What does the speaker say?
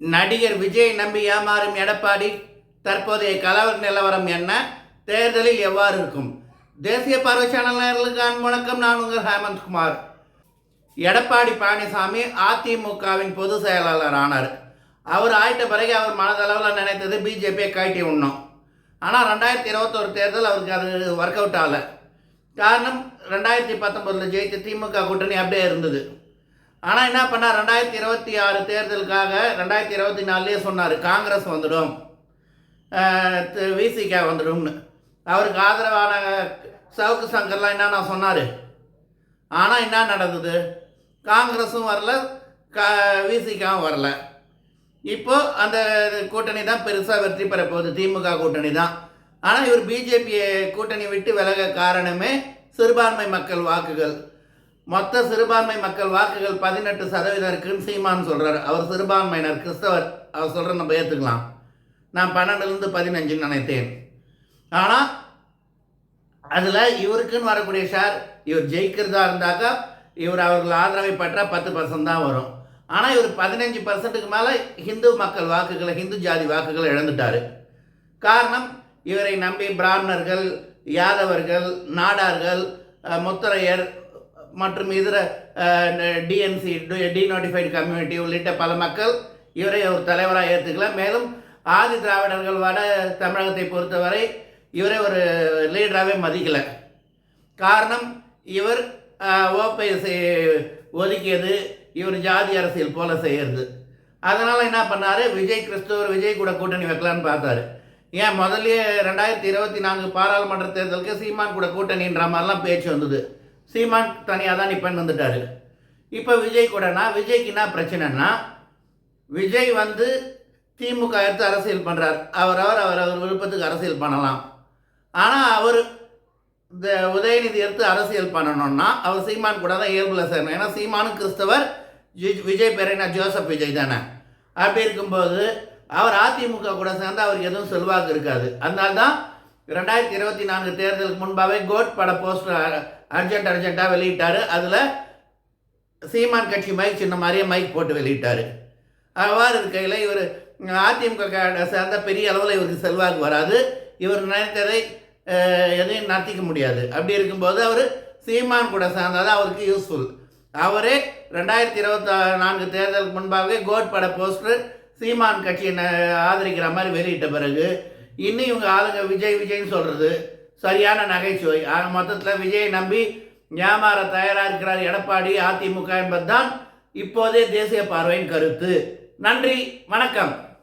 நடிகர் விஜய் நம்பி ஏமாறும் எடப்பாடி தற்போதைய கலவர நிலவரம் என்ன? தேர்தலில் எவ்வாறு இருக்கும்? தேசிய பார்வை சேனல்களுக்கான வணக்கம். நான் உங்கள் ஹேமந்த்குமார் எடப்பாடி பழனிசாமி அதிமுகவின் பொதுச் செயலாளர் ஆனார் அவர் ஆயிட்ட பிறகு அவர் மனதளவில் நினைத்தது பிஜேபியை கழட்டி விடணும். ஆனால் ரெண்டாயிரத்தி இருபத்தொரு தேர்தல் அவருக்கு அது ஒர்க் அவுட் ஆகலை. காரணம் ரெண்டாயிரத்தி பத்தொம்பதில் ஜெயிச்ச திமுக கூட்டணி அப்படியே இருந்தது. ஆனால் என்ன பண்ணார் ரெண்டாயிரத்தி இருபத்தி ஆறு தேர்தலுக்காக ரெண்டாயிரத்தி இருபத்தி நாலுலேயே சொன்னார் காங்கிரஸ் வந்துடும். விசிகா வந்துடும்னு. அவருக்கு ஆதரவான சவுக்கு சங்கர்லாம் என்னென்ன சொன்னார். ஆனால் என்ன நடந்தது? காங்கிரஸும் வரல க விசிகாவும் வரல. இப்போ அந்த கூட்டணி தான் பெருசாக வெற்றி பெற போகுது திமுக கூட்டணி தான். ஆனால் இவர் பிஜேபி கூட்டணி விட்டு விலக காரணமே சிறுபான்மை மக்கள் வாக்குகள். மொத்த சிறுபான்மை மக்கள் வாக்குகள் பதினெட்டு சதவீதம் இருக்குன்னு சீமான் சொல்கிறார் அவர் சிறுபான்மையினர் கிறிஸ்தவர். அவர் சொல்கிற நம்ம ஏற்றுக்கலாம் நான் பன்னெண்டுலேருந்து பதினஞ்சுன்னு நினைத்தேன். ஆனால் அதில் இவருக்குன்னு வரக்கூடிய ஷேர் இவர் ஜெயிக்கிறதா இருந்தாக்கா இவர் அவர்கள் ஆதரவை பெற்றா பத்து பர்சன்ட் தான் வரும். ஆனால் இவர் பதினஞ்சு பர்சன்ட்டுக்கு மேலே ஹிந்து மக்கள் வாக்குகளை ஹிந்து ஜாதி வாக்குகளை இழந்துட்டார். காரணம் இவரை நம்பி பிராமணர்கள் யாதவர்கள் நாடார்கள் முத்தரையர் மற்றும் இதர டிஎன்சி டிநோட்டிஃபைடு கம்யூனிட்டி உள்ளிட்ட பல மக்கள் இவரை ஒரு தலைவராக ஏற்றுக்கலாம். மேலும் ஆதி திராவிடர்கள் வட தமிழகத்தை பொறுத்தவரை இவரை ஒரு லீடராகவே மதிக்கலை. காரணம் இவர் ஓபிஎஸ்ஐ ஒதுக்கியது இவர் ஜாதி அரசியல் போல செய்யறது. அதனால் என்ன பண்ணார்? விஜய் கிறிஸ்துவர் விஜய் கூட கூட்டணி வைக்கலான்னு பார்த்தாரு. ஏன் முதல்லயே ரெண்டாயிரத்தி இருபத்தி நான்கு பாராளுமன்ற தேர்தலுக்கு சீமான் கூட கூட்டணின்ற மாதிரிலாம் பேச்சு வந்தது. சீமான் தனியாக தான் நிப்பன் வந்துட்டாரு இப்போ விஜய் கூடனா விஜய்க்கு என்ன பிரச்சனைனா விஜய் வந்து திமுக எடுத்து அரசியல் பண்ணுறார் அவரவர் அவர் அவர் விருப்பத்துக்கு அரசியல் பண்ணலாம். ஆனால் அவர் இந்த உதயநிதி எடுத்து அரசியல் பண்ணணும்னா அவர் சீமான் கூட தான் இயல்பில் சேரணும். ஏன்னா சீமானும் கிறிஸ்தவர் ஜி- விஜய் பெரேனா ஜோசப் விஜய் தானே. அப்படி இருக்கும்போது அவர் அதிமுக கூட சேர்ந்து அவருக்கு எதுவும் செல்வாக்கு இருக்காது. அதனால்தான் ரெண்டாயிரத்தி இருபத்தி நான்கு தேர்தலுக்கு முன்பாகவே கோட் பட போஸ்டர் அர்ஜென்ட் அர்ஜென்ட்டாக வெளியிட்டார். அதில் சீமான் கட்சி மைக் சின்ன மாதிரியே மைக் போட்டு வெளியிட்டார். அவ்வாறு இருக்கையில் இவர் அதிமுக சேர்ந்த பெரிய அளவில் இவருக்கு செல்வாக்கு வராது. இவர் நினைத்ததை எதையும் நடத்திக்க முடியாது. அப்படி இருக்கும்போது அவர் சீமான் கூட சேர்ந்தால் தான் அவருக்கு யூஸ்ஃபுல் அவரே ரெண்டாயிரத்தி இருபத்தி நான்கு தேர்தலுக்கு முன்பாகவே கோட் பட போஸ்டர் சீமான் கட்சியை ந- ஆதரிக்கிற மாதிரி வெளியிட்ட பிறகு இன்னும் இவங்க ஆளுங்க விஜய் விஜய்னு சொல்கிறது சரியான நகைச்சுவை. ஆக மொத்தத்தில் விஜயை நம்பி ஏமாற தயாராக இருக்கிறார் எடப்பாடி அதிமுக என்பதுதான் இப்போதே தேசிய பார்வையின் கருத்து. நன்றி வணக்கம்.